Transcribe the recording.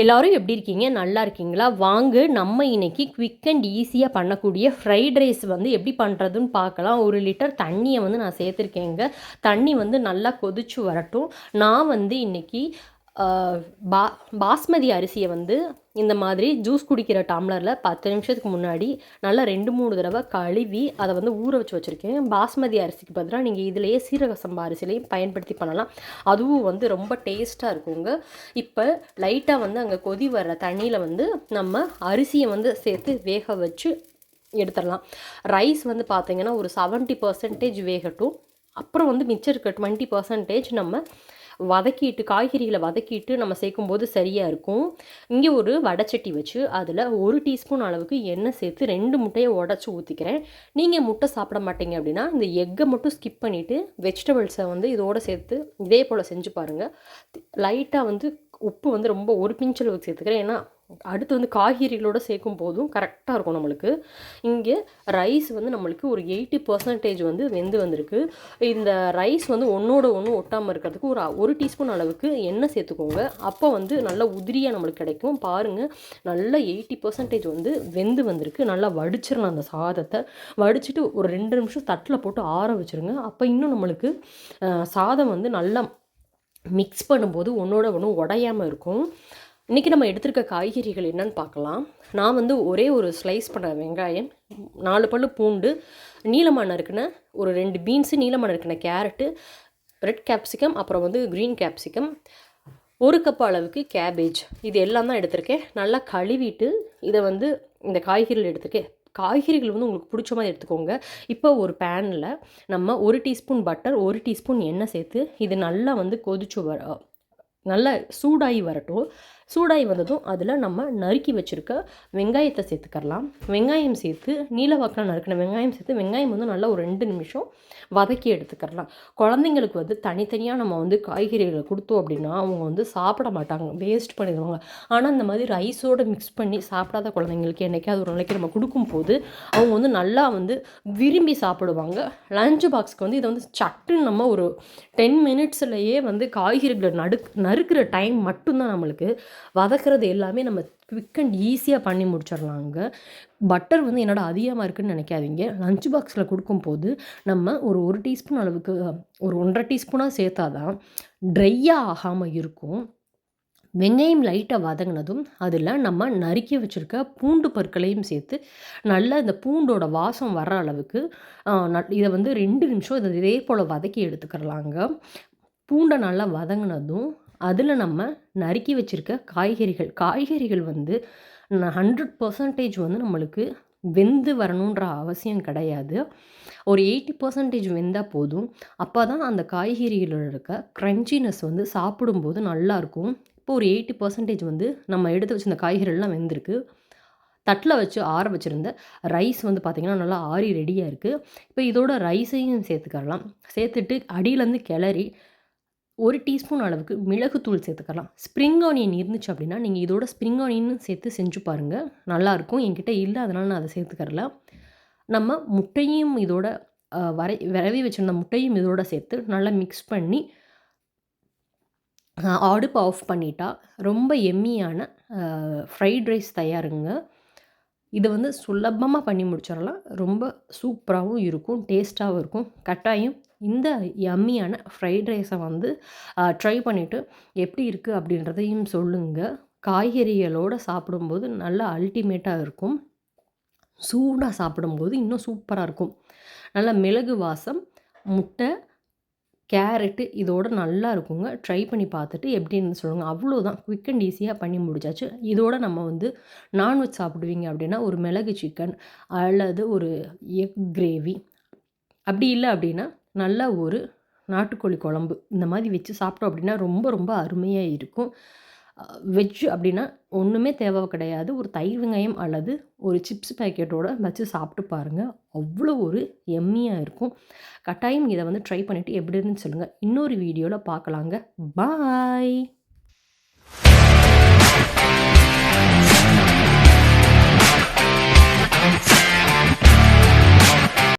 எல்லாரும் எப்படி இருக்கீங்க? நல்லா இருக்கீங்களா? வாங்க நம்ம இன்னைக்கு குவிக் அண்ட் ஈஸியாக பண்ணக்கூடிய ஃப்ரைட் ரைஸ் வந்து எப்படி பண்ணுறதுன்னு பார்க்கலாம். ஒரு லிட்டர் தண்ணியை வந்து நான் சேர்த்துருக்கேங்க. தண்ணி வந்து நல்லா கொதிச்சு வரட்டும். நான் வந்து இன்னைக்கு பா பாஸ்மதி அரிசியை வந்து இந்த மாதிரி ஜூஸ் குடிக்கிற டம்ளரில் பத்து நிமிஷத்துக்கு முன்னாடி நல்லா ரெண்டு மூணு தடவை கழுவி அதை வந்து ஊற வச்சு வச்சுருக்கேன். பாஸ்மதி அரிசிக்கு பதிலாக நீங்கள் இதிலேயே சீரக சம்பா அரிசிலையும் பயன்படுத்தி பண்ணலாம். அதுவும் வந்து ரொம்ப டேஸ்ட்டாக இருக்குங்க. இப்போ லைட்டாக வந்து அங்கே கொதி வர்ற தண்ணியில் வந்து நம்ம அரிசியை வந்து சேர்த்து வேக வச்சு எடுத்துடலாம். ரைஸ் வந்து பார்த்திங்கன்னா ஒரு செவன்ட்டி பர்சன்டேஜ் வேகட்டும். அப்புறம் வந்து மிச்சம் இருக்க டுவெண்ட்டி பர்சன்டேஜ் நம்ம வதக்கிட்டு காய்கறிகளை வதக்கிட்டு நம்ம சேர்க்கும்போது சரியாக இருக்கும். இங்கே ஒரு வடைச்சட்டி வச்சு அதில் ஒரு டீஸ்பூன் அளவுக்கு எண்ணெய் சேர்த்து ரெண்டு முட்டையை உடச்சி ஊற்றிக்கிறேன் நீங்கள் முட்டை சாப்பிட மாட்டீங்க அப்படின்னா இந்த எக்கை மட்டும் ஸ்கிப் பண்ணிவிட்டு வெஜிடபிள்ஸை வந்து இதோட சேர்த்து இதே போல் செஞ்சு பாருங்கள் லைட்டாக வந்து உப்பு வந்து ரொம்ப ஒரு பிஞ்ச் அளவுக்கு சேர்த்துக்கிறேன். ஏன்னா அடுத்து வந்து காய்கறிகளோடு சேர்க்கும் போதும் கரெக்டாக இருக்கும் நம்மளுக்கு. இங்கே ரைஸ் வந்து நம்மளுக்கு ஒரு எயிட்டி பர்சன்டேஜ் வந்து வெந்து வந்திருக்கு. இந்த ரைஸ் வந்து ஒன்றோட ஒன்று ஒட்டாமல் இருக்கிறதுக்கு ஒரு ஒரு டீஸ்பூன் அளவுக்கு எண்ணெய் சேர்த்துக்கோங்க. அப்போ வந்து நல்லா உதிரியாக நம்மளுக்கு கிடைக்கும். பாருங்கள் நல்லா எயிட்டி பர்சன்டேஜ் வந்து வெந்து வந்திருக்கு. நல்லா வடிச்சிடலாம் அந்த சாதத்தை. வடிச்சிட்டு ஒரு ரெண்டு நிமிஷம் தட்டில் போட்டு ஆற வச்சுருங்க. அப்போ இன்னும் நம்மளுக்கு சாதம் வந்து நல்லா மிக்ஸ் பண்ணும்போது ஒன்றோட ஒன்று உடையாமல் இருக்கும். இன்றைக்கி நம்ம எடுத்திருக்க காய்கறிகள் என்னன்னு பார்க்கலாம். நான் வந்து ஒரே ஒரு ஸ்லைஸ் பண்ண வெங்காயம் நாலு பல்லு பூண்டு நீளமாக நறுக்கின ஒரு ரெண்டு பீன்ஸு நீளமாக நறுக்கின கேரட்டு ரெட் கேப்சிகம் அப்புறம் வந்து க்ரீன் கேப்சிகம் ஒரு கப் அளவுக்கு கேபேஜ் இது எல்லாம் தான் எடுத்திருக்கேன். நல்லா கழுவிட்டு இதை வந்து இந்த காய்கறிகள் எடுத்திருக்கேன் காய்கறிகள் வந்து உங்களுக்கு பிடிச்ச மாதிரி எடுத்துக்கோங்க. இப்போ ஒரு பேனில் நம்ம ஒரு டீஸ்பூன் பட்டர் ஒரு டீஸ்பூன் எண்ணெய் சேர்த்து இது நல்லா வந்து கொதிச்சு வர நல்லா சூடாகி வரட்டும். சூடாகி வந்ததும் அதில் நம்ம நறுக்கி வச்சுருக்க வெங்காயத்தை சேர்த்துக்கரலாம் வெங்காயம் சேர்த்து நீலவாக்கில் நறுக்கின வெங்காயம் சேர்த்து வெங்காயம் வந்து நல்லா ஒரு ரெண்டு நிமிஷம் வதக்கி எடுத்துக்கரலாம் குழந்தைங்களுக்கு வந்து தனித்தனியாக நம்ம வந்து காய்கறிகளை கொடுத்தோம் அப்படின்னா அவங்க வந்து சாப்பிட மாட்டாங்க. வேஸ்ட் பண்ணிடுவாங்க. ஆனால் இந்த மாதிரி ரைஸோடு மிக்ஸ் பண்ணி சாப்பிடாத குழந்தைங்களுக்கு என்னைக்காவது ஒரு நாளைக்கு நம்ம கொடுக்கும்போது அவங்க வந்து நல்லா வந்து விரும்பி சாப்பிடுவாங்க. லஞ்ச் பாக்ஸ்க்கு வந்து இதை வந்து சட்டுன்னு நம்ம ஒரு டென் மினிட்ஸ்லையே வந்து காய்கறிகளை நடு நறுக்கிற டைம் மட்டும்தான் நம்மளுக்கு வதக்குறது எல்லாமே நம்ம குவிக் அண்ட் ஈஸியாக பண்ணி முடிச்சிடலாங்க பட்டர் வந்து என்னோட அதிகமாக இருக்குன்னு நினைக்காதீங்க. லஞ்ச் பாக்ஸில் கொடுக்கும்போது நம்ம ஒரு ஒரு டீஸ்பூன் அளவுக்கு ஒரு ஒன்றரை டீஸ்பூனாக சேர்த்தாதான் ட்ரையாக ஆகாமல் இருக்கும். வெங்காயம் லைட்டாக வதங்கினதும் அதில் நம்ம நறுக்கி வச்சுருக்க பூண்டு பற்களையும் சேர்த்து நல்லா இந்த பூண்டோட வாசம் வர அளவுக்கு இதை வந்து ரெண்டு நிமிஷம் இதை இதே போல் வதக்கி எடுத்துக்கிறலாங்க பூண்டை நல்லா வதங்கினதும் அதில் நம்ம நறுக்கி வச்சுருக்க காய்கறிகள் காய்கறிகள் வந்து ஹண்ட்ரட் பர்சன்டேஜ் வந்து நம்மளுக்கு வெந்து வரணுன்ற அவசியம் கிடையாது. ஒரு எயிட்டி பர்சன்டேஜ் வெந்தால் போதும். அப்போ தான் அந்த காய்கறிகளில் இருக்க க்ரன்ச்சினஸ் வந்து சாப்பிடும்போது நல்லாயிருக்கும் இப்போ ஒரு எயிட்டி பர்சன்டேஜ் வந்து நம்ம எடுத்து வச்சிருந்த காய்கறிகள்லாம் வெந்திருக்கு. தட்டில் வச்சு ஆற வச்சுருந்த ரைஸ் வந்து பார்த்திங்கன்னா நல்லா ஆறி ரெடியாக இருக்குது இப்போ இதோட ரைஸையும் சேர்த்துக்கலாம் சேர்த்துட்டு அடியிலேருந்து கிளறி ஒரு டீஸ்பூன் அளவுக்கு மிளகுத்தூள் சேர்த்துக்கலாம். ஸ்ப்ரிங் ஆனியன் இருந்துச்சு அப்படின்னா நீங்கள் இதோட ஸ்ப்ரிங் ஆனியன் சேர்த்து செஞ்சு பாருங்கள் நல்லாயிருக்கும் என்கிட்ட இல்லை அதனால் நான் அதை சேர்த்துக்கறல. நம்ம முட்டையும் இதோட வரை விரவி வச்சுருந்த முட்டையும் இதோட சேர்த்து நல்லா மிக்ஸ் பண்ணி அடுப்பு ஆஃப் பண்ணிட்டா ரொம்ப எம்மியான ஃப்ரைட் ரைஸ் தயாருங்க. இதை வந்து சுலபமாக பண்ணி முடிச்சிடலாம். ரொம்ப சூப்பராகவும் இருக்கும் டேஸ்ட்டாகவும் இருக்கும். கட்டாயம் இந்த யம்மியான ஃப்ரைட் ரைஸை வந்து ட்ரை பண்ணிவிட்டு எப்படி இருக்குது அப்படின்றதையும் சொல்லுங்கள் காய்கறிகளோடு சாப்பிடும்போது நல்லா அல்டிமேட்டாக இருக்கும். சூடாக சாப்பிடும்போது இன்னும் சூப்பராக இருக்கும். நல்லா மிளகு வாசம் முட்டை கேரட்டு இதோட நல்லா இருக்குங்க. ட்ரை பண்ணி பார்த்துட்டு எப்படின்னு சொல்லுங்கள் அவ்வளோதான் குயிக் அண்ட் ஈஸியாக பண்ணி முடிச்சாச்சு. இதோட நம்ம வந்து நான்வெஜ் சாப்பிடுவீங்க அப்படின்னா ஒரு மிளகு சிக்கன் அல்லது ஒரு எக் கிரேவி அப்படி இல்லை அப்படின்னா நல்ல ஒரு நாட்டுக்கோழி குழம்பு. இந்த மாதிரி வச்சு சாப்பிட்டோம் அப்படின்னா ரொம்ப ரொம்ப அருமையாக இருக்கும். வெஜ் அப்படின்னா ஒன்றுமே தேவை கிடையாது. ஒரு தயிர் வெங்காயம் அல்லது ஒரு சிப்ஸ் பேக்கெட்டோடு வச்சு சாப்பிட்டு பாருங்கள் அவ்வளோ ஒரு எம்மியாக இருக்கும். கட்டாயம் இதை வந்து ட்ரை பண்ணிவிட்டு எப்படி இருந்துன்னு சொல்லுங்கள் இன்னொரு வீடியோவில் பார்க்கலாங்க. பாய்